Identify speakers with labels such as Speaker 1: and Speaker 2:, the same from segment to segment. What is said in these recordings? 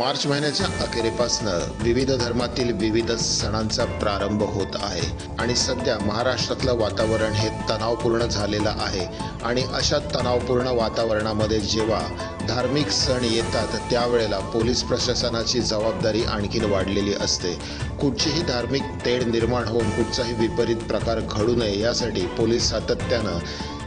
Speaker 1: मार्च महिन्याच्या अखेरीपासून विविध धर्मातील विविध सणांचा प्रारंभ होत आहे. आणि सध्या महाराष्ट्रातलं वातावरण हे तणावपूर्ण झालेलं आहे. आणि अशा तणावपूर्ण वातावरणामध्ये जेव्हा धार्मिक सण येतात त्यावेळेला पोलीस प्रशासनाची जबाबदारी आणखीन वाढलेली असते. कुठचीही धार्मिक तेढ निर्माण होऊन कुठचाही विपरीत प्रकार घडू नये यासाठी पोलीस सातत्यानं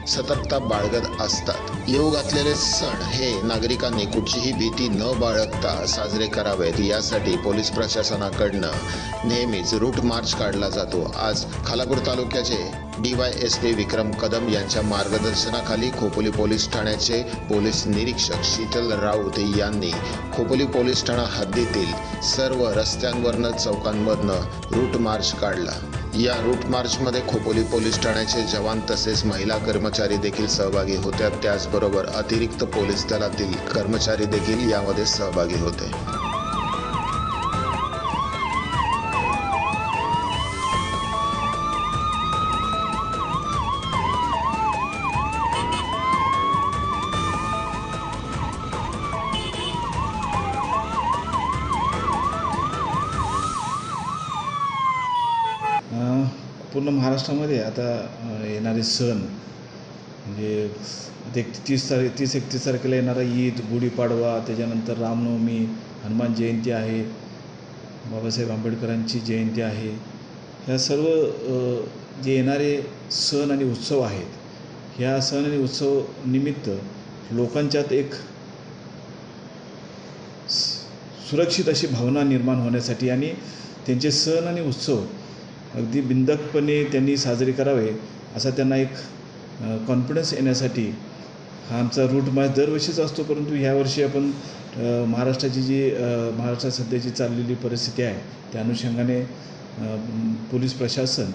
Speaker 1: सतर्कता बाळगत असतात. येऊ घातलेले सण हे नागरिकांनी कुठचीही भीती न बाळगता साजरे करावेत. यासाठी पोलीस प्रशासनाकडनं नेहमीच रूट मार्च काढला जातो. आज खालापूर तालुक्याचे D Y S P Vikram Kadam यांच्या मार्गदर्शनाखाली खोपोली पोलीस ठाण्याचे पोलीस निरीक्षक शीतल राऊत यांनी खोपोली पोलीस ठाणा हद्दीतील सर्व रस्त्यांवरनं चौकांवरनं रूट मार्च काढला. या रूट मार्चमध्ये खोपोली पोलीस ठाण्याचे जवान तसेच महिला कर्मचारी देखील सहभागी होत्या. त्याचबरोबर अतिरिक्त पोलीस दलातील कर्मचारी देखील यामध्ये सहभागी होते.
Speaker 2: पूर्ण महाराष्ट्रामध्ये आता येणारे सण म्हणजे आता एक तीस तारीख तीस एकतीस तारखेला येणारा ईद गुढीपाडवा त्याच्यानंतर रामनवमी हनुमान जयंती आहे बाबासाहेब आंबेडकरांची जयंती आहे. ह्या सर्व जे येणारे सण आणि उत्सव आहेत ह्या सण आणि उत्सव निमित्त लोकांच्यात एक सुरक्षित अशी भावना निर्माण होण्यासाठी आणि त्यांचे सण आणि उत्सव अगदी बिंदकपणे त्यांनी साजरे करावे असा त्यांना एक कॉन्फिडन्स येण्यासाठी हा आमचा रूट मार्च दरवर्षीच असतो परंतु ह्या वर्षी आपण महाराष्ट्राची जी महाराष्ट्रात सध्याची चाललेली परिस्थिती आहे त्या अनुषंगाने पोलीस प्रशासन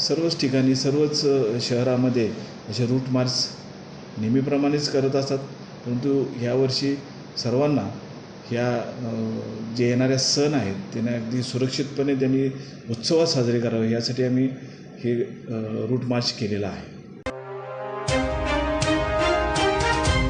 Speaker 2: सर्वच ठिकाणी सर्वच शहरामध्ये असे रूट मार्च नेहमीप्रमाणेच करत असतात परंतु ह्यावर्षी सर्वांना ह्या जे येणाऱ्या सण आहेत त्यांना अगदी सुरक्षितपणे त्यांनी उत्सवात साजरे करावे यासाठी आम्ही हे रूट मार्च केलेलं आहे.